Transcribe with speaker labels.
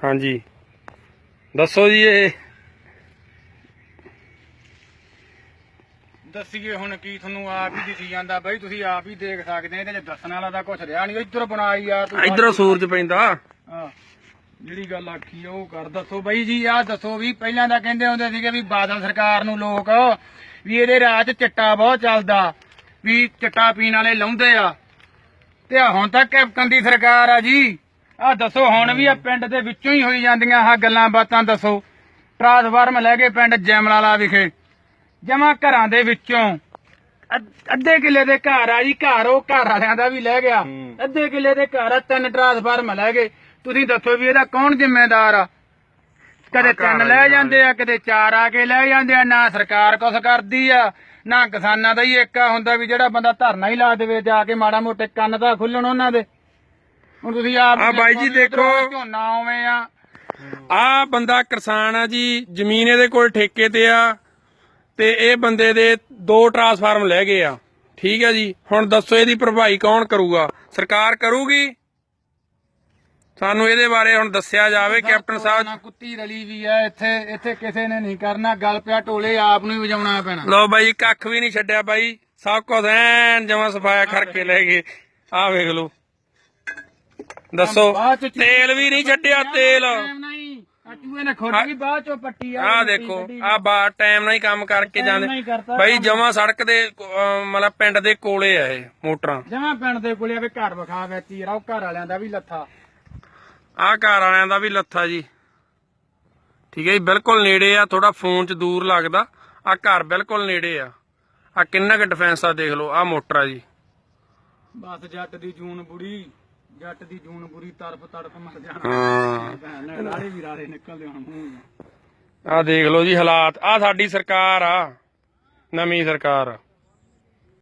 Speaker 1: ਹਾਂਜੀ। ਦੱਸੋ ਜੀ ਇਹ।
Speaker 2: ਦੱਸੀਏ ਹੁਣ ਕੀ ਤੁਹਾਨੂੰ ਆਪ ਹੀ ਦਿਸੀ ਜਾਂਦਾ ਬਈ ਤੁਸੀਂ ਆਪ ਹੀ ਦੇਖ ਸਕਦੇ ਇਹਦੇ ਚ ਦੱਸਣ ਵਾਲਾ ਤਾਂ ਕੁਝ ਰਿਹਾ ਨਹੀਂ ਇੱਧਰ ਬਣਾਈ ਆ ਤੂੰ
Speaker 1: ਇਧਰੋਂ ਸੂਰਜ ਪੈਂਦਾ।
Speaker 2: ਹਾਂ ਜਿਹੜੀ ਗੱਲ ਆਖੀ ਆ ਉਹ ਕਰ ਦੱਸੋ ਬਈ ਜੀ ਆਹ ਦੱਸੋ ਵੀ ਪਹਿਲਾਂ ਤਾਂ ਕਹਿੰਦੇ ਹੁੰਦੇ ਸੀਗੇ ਵੀ ਬਾਦਲ ਸਰਕਾਰ ਨੂੰ ਲੋਕ ਵੀ ਇਹਦੇ ਰਾਜ 'ਚ ਚਿੱਟਾ ਬਹੁਤ ਚੱਲਦਾ ਵੀ ਚਿੱਟਾ ਪੀਣ ਵਾਲੇ ਲਾਉਂਦੇ ਆ। ਤੇ ਹੁਣ ਤਾਂ ਕੈਪਟਨ ਦੀ ਸਰਕਾਰ ਆ ਜੀ। ਆਹ ਦੱਸੋ ਹੁਣ ਵੀ ਆ ਪਿੰਡ ਦੇ ਵਿੱਚੋਂ ਹੀ ਹੋਈ ਜਾਂਦੀਆਂ ਆਹ ਗੱਲਾਂ ਬਾਤਾਂ ਦੱਸੋ। ਟਰਾਂਸਫਾਰਮ ਲੈ ਕੇ ਪਿੰਡ ਜੈਮਲਾਲਾ ਵਿਖੇ। ਜਮਾ ਘਰਾਂ ਦੇ ਵਿੱਚੋਂ। ਅੱਧ- ਅੱਧੇ ਕਿੱਲੇ ਦੇ ਘਰ ਆ ਜੀ ਘਰ ਉਹ ਘਰ ਵਾਲਿਆਂ ਦਾ ਵੀ ਲੈ ਗਿਆ। ਅੱਧੇ ਕਿੱਲੇ ਦੇ ਘਰ ਆ ਤਿੰਨ ਟਰਾਂਸਫਾਰਮ ਲੈ ਗਏ। ਤੁਸੀਂ ਦੱਸੋ ਵੀ ਇਹਦਾ ਕੌਣ ਜ਼ਿੰਮੇਦਾਰ ਆ? ਕਦੇ ਤਿੰਨ ਲੈ। ਜਾਂਦੇ ਆ ਕਦੇ ਚਾਰ ਆ ਕੇ ਲੈ ਜਾਂਦੇ ਆ ਨਾ ਸਰਕਾਰ ਕੁਛ ਕਰਦੀ ਆ ਨਾ ਕਿਸਾਨਾਂ ਦਾ ਹੀ ਇੱਕ ਆ ਹੁੰਦਾ ਵੀ ਜਿਹੜਾ ਬੰਦਾ ਧਰਨਾ ਹੀ ਲਾ ਦੇਵੇ ਜਾ ਕੇ ਮਾੜਾ ਮੋਟੇ ਕੰਨ ਤਾਂ ਖੁੱਲਣ ਉਹਨਾਂ ਦੇ। ਹੁਣ ਤੁਸੀਂ ਆਪ
Speaker 1: ਆਹ ਬਾਈ ਜੀ ਦੇਖੋ।
Speaker 2: ਝੋਨਾ ਉਵੇਂ ਆ।
Speaker 1: ਆ ਬੰਦਾ ਕਿਸਾਨ ਆ ਜੀ ਜ਼ਮੀਨ ਇਹਦੇ ਕੋਲ ਠੇਕੇ ਤੇ ਆ ਤੇ ਇਹ ਬੰਦੇ ਦੇ ਦੋ ਟਰਾਂਸਫਾਰਮ ਲੈ ਗਏ ਆ। ਠੀਕ ਹੈ ਜੀ ਹੁਣ ਦੱਸੋ ਇਹਦੀ ਭਰਪਾਈ ਕੌਣ ਕਰੂਗਾ? ਸਰਕਾਰ ਕਰੂਗੀ? ਸਾਨੂੰ ਇਹਦੇ ਬਾਰੇ ਹੁਣ ਦੱਸਿਆ ਜਾਵੇ ਕੈਪਟਨ ਸਾਹਿਬ।
Speaker 2: ਨਾ ਕੁੱਤੀ ਰਲੀ ਵੀ ਆ ਇੱਥੇ ਇੱਥੇ ਕਿਸੇ ਨੇ ਨਹੀਂ ਕਰਨਾ ਗੱਲ ਪਿਆ ਢੋਲੇ ਆਪ ਨੂੰ ਹੀ ਵਜਾਉਣਾ ਪੈਣਾ।
Speaker 1: ਲੋ ਬਾਈ ਕੱਖ ਵੀ ਨਹੀਂ ਛੱਡਿਆ ਬਾਈ ਸਭ ਕੁਝ ਐਨ ਜਮਾ ਸਫਾਇਆ ਕਰਕੇ ਲੈ ਗਏ। ਆਹ ਵੇਖ ਲਓ। ਦੱਸੋ
Speaker 2: ਬਾਅਦ ਚ ਚੂਹੇ
Speaker 1: ਤੇਲ ਵੀ ਨਹੀਂ ਛੱਡਿਆ ਤੇਲ।
Speaker 2: ਨਹੀਂ ਆ ਚੂਹੇ ਨੇ ਖੁੱਡ ਵੀ ਬਾਅਦ ਚੋਂ ਪੱਟੀ ਆ
Speaker 1: ਆਹ ਦੇਖੋ ਆਹ ਬਾ ਟਾਈਮ ਨਾਲ ਹੀ ਕੰਮ ਕਰਕੇ ਜਾਂਦੇ। ਬਾਈ ਜਮਾ ਸੜਕ ਦੇ ਅਹ, ਮਤਲਬ ਪਿੰਡ ਦੇ ਕੋਲੇ ਆ ਇਹ ਮੋਟਰਾਂ।
Speaker 2: ਜਮਾ ਪਿੰਡ ਦੇ ਕੋਲੇ ਆ ਵੀ ਘਰ ਵਿਖਾ ਵੇਚੀ ਰਾਉ ਘਰ ਵਾਲਿਆਂ ਦਾ ਵੀ ਲੱਥਾ।
Speaker 1: ਆਹ ਘਰ ਵਾਲਿਆਂ ਦਾ ਵੀ ਲੱਥਾ ਜੀ। ਠੀਕ ਹੈ ਜੀ ਬਿਲਕੁਲ ਨੇੜੇ ਆ ਥੋੜਾ ਫੋਨ 'ਚ ਦੂਰ ਲੱਗਦਾ। ਆਹ ਘਰ ਬਿਲਕੁਲ ਨੇੜੇ ਆ। ਆ ਕਿੰਨਾ ਕੁ ਡਿਫੈਂਸ ਆ ਦੇਖ ਲਓ ਆਹ ਮੋਟਰ ਆ ਜੀ।
Speaker 2: ਬਸ ਜੱਟ ਦੀ ਜੂਨ ਬੁੜੀ। ਜੱਟ ਦੀ ਜੂਨ ਬੁਰੀ ਤਰਫ ਤੜਫ ਮਰ ਜਾਣਾ।
Speaker 1: ਹਾਂ।
Speaker 2: ਭੈਣ ਨੇ ਰਾੜੇ ਵੀ ਰਾੜੇ ਨਿਕਲਦੇ ਹੁਣ ਮੂੰਹ।
Speaker 1: ਆਹ ਦੇਖ ਲਓ ਜੀ ਹਾਲਾਤ। ਆਹ ਸਾਡੀ ਸਰਕਾਰ ਆ। ਨਵੀਂ ਸਰਕਾਰ।